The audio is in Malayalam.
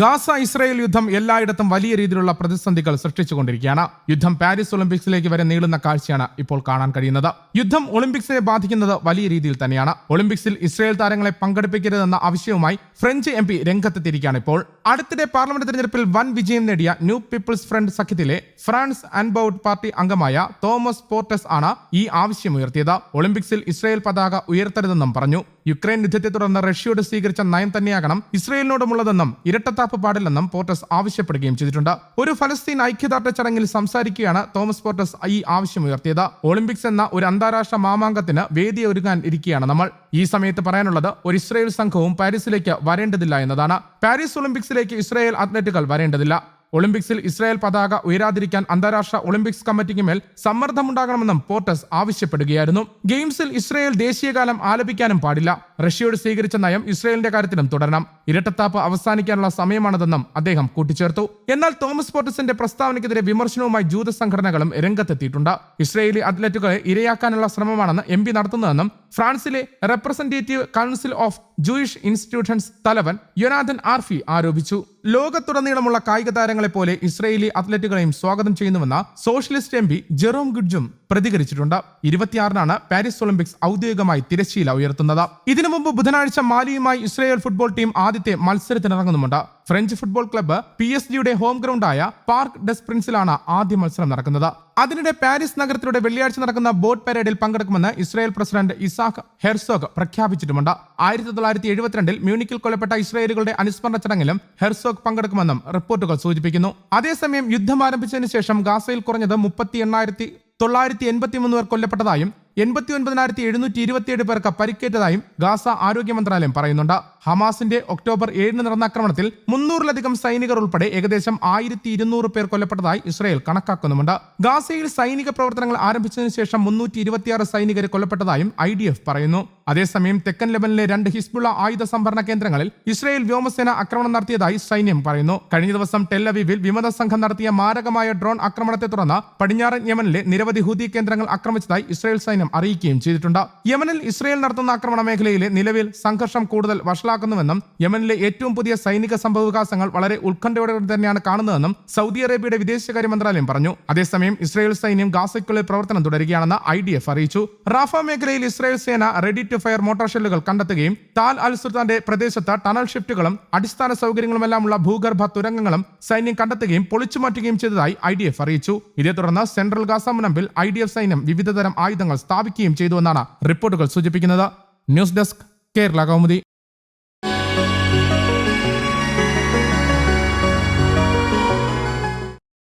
ഗാസ ഇസ്രായേൽ യുദ്ധം എല്ലായിടത്തും വലിയ രീതിയിലുള്ള പ്രതിസന്ധികൾ സൃഷ്ടിച്ചുകൊണ്ടിരിക്കുകയാണ്. യുദ്ധം പാരീസ് ഒളിമ്പിക്സിലേക്ക് വരെ നീളുന്ന കാഴ്ചയാണ് ഇപ്പോൾ കാണാൻ കഴിയുന്നത്. യുദ്ധം ഒളിമ്പിക്സിനെ ബാധിക്കുന്നത് വലിയ രീതിയിൽ തന്നെയാണ്. ഒളിമ്പിക്സിൽ ഇസ്രായേൽ താരങ്ങളെ പങ്കെടുപ്പിക്കരുതെന്ന ആവശ്യവുമായി ഫ്രഞ്ച് എം പി രംഗത്തെത്തിയിരിക്കുകയാണ് ഇപ്പോൾ. അടുത്തിടെ പാർലമെന്റ് തെരഞ്ഞെടുപ്പിൽ വൻ വിജയം നേടിയ ന്യൂ പീപ്പിൾസ് ഫ്രണ്ട് സഖ്യത്തിലെ ഫ്രാൻസ് അൻബൌട്ട് പാർട്ടി അംഗമായ തോമസ് പോർട്ടസ് ആണ് ഈ ആവശ്യം ഉയർത്തിയത്. ഒളിമ്പിക്സിൽ ഇസ്രായേൽ പതാക ഉയർത്തരുതെന്നും പറഞ്ഞു. യുക്രൈൻ യുദ്ധത്തെ തുടർന്ന് റഷ്യയോട് സ്വീകരിച്ച നയം തന്നെയാകണം ഇസ്രയേലിനോടുമുള്ളതെന്നും ഇരട്ടത്താപ്പ് പാടില്ലെന്നും പോർട്ടസ് ആവശ്യപ്പെടുകയും ചെയ്തിട്ടുണ്ട്. ഒരു ഫലസ്തീൻ ഐക്യദാർഢ്യ ചടങ്ങിൽ സംസാരിക്കുകയാണ് തോമസ് പോർട്ടസ് ഈ ആവശ്യമുയർത്തിയത്. ഒളിമ്പിക്സ് എന്ന ഒരു അന്താരാഷ്ട്ര മാമാങ്കത്തിന് വേദി ഒരുങ്ങാൻ ഇരിക്കുകയാണ് നമ്മൾ. ഈ സമയത്ത് പറയാനുള്ളത് ഒരു ഇസ്രയേൽ സംഘവും പാരീസിലേക്ക് വരേണ്ടതില്ല എന്നതാണ്. പാരീസ് ഒളിമ്പിക്സിലേക്ക് ഇസ്രയേൽ അത്ലറ്റുകൾ വരേണ്ടതില്ല. ഒളിമ്പിക്സിൽ ഇസ്രായേൽ പതാക ഉയരാതിരിക്കാൻ അന്താരാഷ്ട്ര ഒളിമ്പിക്സ് കമ്മിറ്റിക്ക് മേൽ സമ്മർദ്ദമുണ്ടാകണമെന്നും പോർട്ടസ് ആവശ്യപ്പെടുകയായിരുന്നു. ഗെയിംസിൽ ഇസ്രായേൽ ദേശീയകാലം ആലപിക്കാനും പാടില്ല. റഷ്യയോട് സ്വീകരിച്ച നയം ഇസ്രായേലിന്റെ കാര്യത്തിലും തുടരണം. ഇരട്ടത്താപ്പ് അവസാനിക്കാനുള്ള സമയമാണിതെന്നും അദ്ദേഹം കൂട്ടിച്ചേർത്തു. എന്നാൽ തോമസ് പോർട്ടസിന്റെ പ്രസ്താവനയ്ക്കെതിരെ വിമർശനവുമായി ജൂത സംഘടനകളും രംഗത്തെത്തിയിട്ടുണ്ട്. ഇസ്രായേലി അത്ലറ്റുകളെ ഇരയാക്കാനുള്ള ശ്രമമാണെന്ന് എം പി നടത്തുന്നതെന്നും ഫ്രാൻസിലെ representative council of Jewish institutions തലവൻ യൊനാഥൻ ആർഫി ആരോപിച്ചു. ലോകത്തുടനീളമുള്ള കായിക താരങ്ങളെ പോലെ ഇസ്രയേലി അത്ലറ്റുകളെയും സ്വാഗതം ചെയ്യുന്നുവെന്ന സോഷ്യലിസ്റ്റ് എം ജെറോം ഗുഡ്ജും പ്രതികരിച്ചിട്ടുണ്ട്. ഇരുപത്തിയാറിനാണ് പാരീസ് ഒളിമ്പിക്സ് ഔദ്യോഗികമായി തിരശ്ശീല ഉയർത്തുന്നത്. ഇതിനു മുമ്പ് ബുധനാഴ്ച മാലിയുമായി ഇസ്രായേൽ ഫുട്ബോൾ ടീം ആദ്യത്തെ മത്സരത്തിനിറങ്ങുന്നുമുണ്ട്. French football club P S ജിയുടെ ഹോം ഗ്രൗണ്ടായ പാർക്ക് ഡെസ് പ്രിൻസിലാണ് ആദ്യ മത്സരം നടക്കുന്നത്. അതിനിടെ പാരീസ് നഗരത്തിലൂടെ വെള്ളിയാഴ്ച നടക്കുന്ന ബോട്ട് പരേഡിൽ പങ്കെടുക്കുമെന്ന് ഇസ്രായേൽ പ്രസിഡന്റ് ഇസാഖ് ഹെർസോഗ് പ്രഖ്യാപിച്ചിട്ടുമുണ്ട്. ആയിരത്തി തൊള്ളായിരത്തി എഴുപത്തിരണ്ടിൽ മ്യൂണിക്കിൽ കൊല്ലപ്പെട്ട ഇസ്രായേലുകളുടെ അനുസ്മരണ ചടങ്ങിലും ഹെർസോഗ് പങ്കെടുക്കുമെന്നും റിപ്പോർട്ടുകൾ സൂചിപ്പിക്കുന്നു. അതേസമയം യുദ്ധം ആരംഭിച്ചതിന് ശേഷം ഗാസയിൽ കുറഞ്ഞത് മുപ്പത്തി എണ്ണായിരത്തി തൊള്ളായിരത്തി എൺപത്തി മൂന്ന് പേർ കൊല്ലപ്പെട്ടതായും എൺപത്തി ഒൻപതിനായിരത്തി എഴുന്നൂറ്റി ഇരുപത്തിയേഴ് പേർക്ക് പരിക്കേറ്റതായും ഗാസ ആരോഗ്യ മന്ത്രാലയം പറയുന്നുണ്ട്. ഹമാസിന്റെ ഒക്ടോബർ ഏഴിന് നടന്ന ആക്രമണത്തിൽ മുന്നൂറിലധികം സൈനികർ ഉൾപ്പെടെ ഏകദേശം ആയിരത്തി ഇരുന്നൂറ് പേർ കൊല്ലപ്പെട്ടതായി ഇസ്രായേൽ കണക്കാക്കുന്നുമുണ്ട്. ഗാസയിൽ സൈനിക പ്രവർത്തനങ്ങൾ ആരംഭിച്ചതിനു ശേഷം മുന്നൂറ്റി ഇരുപത്തിയാറ് സൈനികർ കൊല്ലപ്പെട്ടതായും ഐ ഡി എഫ് പറയുന്നു. അതേസമയം തെക്കൻ ലെബനിലെ രണ്ട് ഹിസ്ബുള്ള ആയുധ സംഭരണ കേന്ദ്രങ്ങളിൽ ഇസ്രായേൽ വ്യോമസേന ആക്രമണം നടത്തിയതായി സൈന്യം പറയുന്നു. കഴിഞ്ഞ ദിവസം ടെല്ലവീവിൽ വിമത സംഘം നടത്തിയ മാരകമായ ഡ്രോൺ ആക്രമണത്തെ തുടർന്ന് പടിഞ്ഞാറൻ യമനിലെ നിരവധി ഹൂതി കേന്ദ്രങ്ങൾ ആക്രമിച്ചതായി ഇസ്രായേൽ സൈന്യം അറിയിക്കുകയും ചെയ്തിട്ടുണ്ട്. യമനിൽ ഇസ്രായേൽ നടത്തുന്ന ആക്രമണ മേഖലയിലെ നിലവിൽ സംഘർഷം കൂടുതൽ വഷളാക്കുന്നുവെന്നും യമനിലെ ഏറ്റവും പുതിയ സൈനിക സംഭവവികാസങ്ങൾ വളരെ ഉത്കണ്ഠയോടെ തന്നെയാണ് കാണുന്നതെന്നും സൗദി അറേബ്യയുടെ വിദേശകാര്യ മന്ത്രാലയം പറഞ്ഞു. അതേസമയം ഇസ്രായേൽ സൈന്യം ഗാസയ്ക്കുള്ളിൽ പ്രവർത്തനം തുടരുകയാണെന്ന് ഐ ഡി എഫ് അറിയിച്ചു. റാഫ മേഖലയിൽ ഇസ്രായേൽ സേന റെഡി ടു ഫയർ മോട്ടോർ ഷെല്ലുകൾ കണ്ടെത്തുകയും താൽ അൽ സുൽത്താന്റെ പ്രദേശത്ത് ടണൽ ഷിഫ്റ്റുകളും അടിസ്ഥാന സൗകര്യങ്ങളുമെല്ലാമുള്ള ഭൂഗർഭ തുരങ്കങ്ങളും സൈന്യം കണ്ടെത്തുകയും പൊളിച്ചു മാറ്റുകയും ചെയ്തതായി ഐ ഡി എഫ് അറിയിച്ചു. ഇതേ തുടർന്ന് സെൻട്രൽ ഗാസ മുനമ്പിൽ ഐ ഡി എഫ് സൈന്യം വിവിധതരം ആയുധങ്ങൾ സ്ഥാപിക്കുകയും ചെയ്തുവെന്നാണ് റിപ്പോർട്ടുകൾ സൂചിപ്പിക്കുന്നത്. News desk Kerala Kaumudi.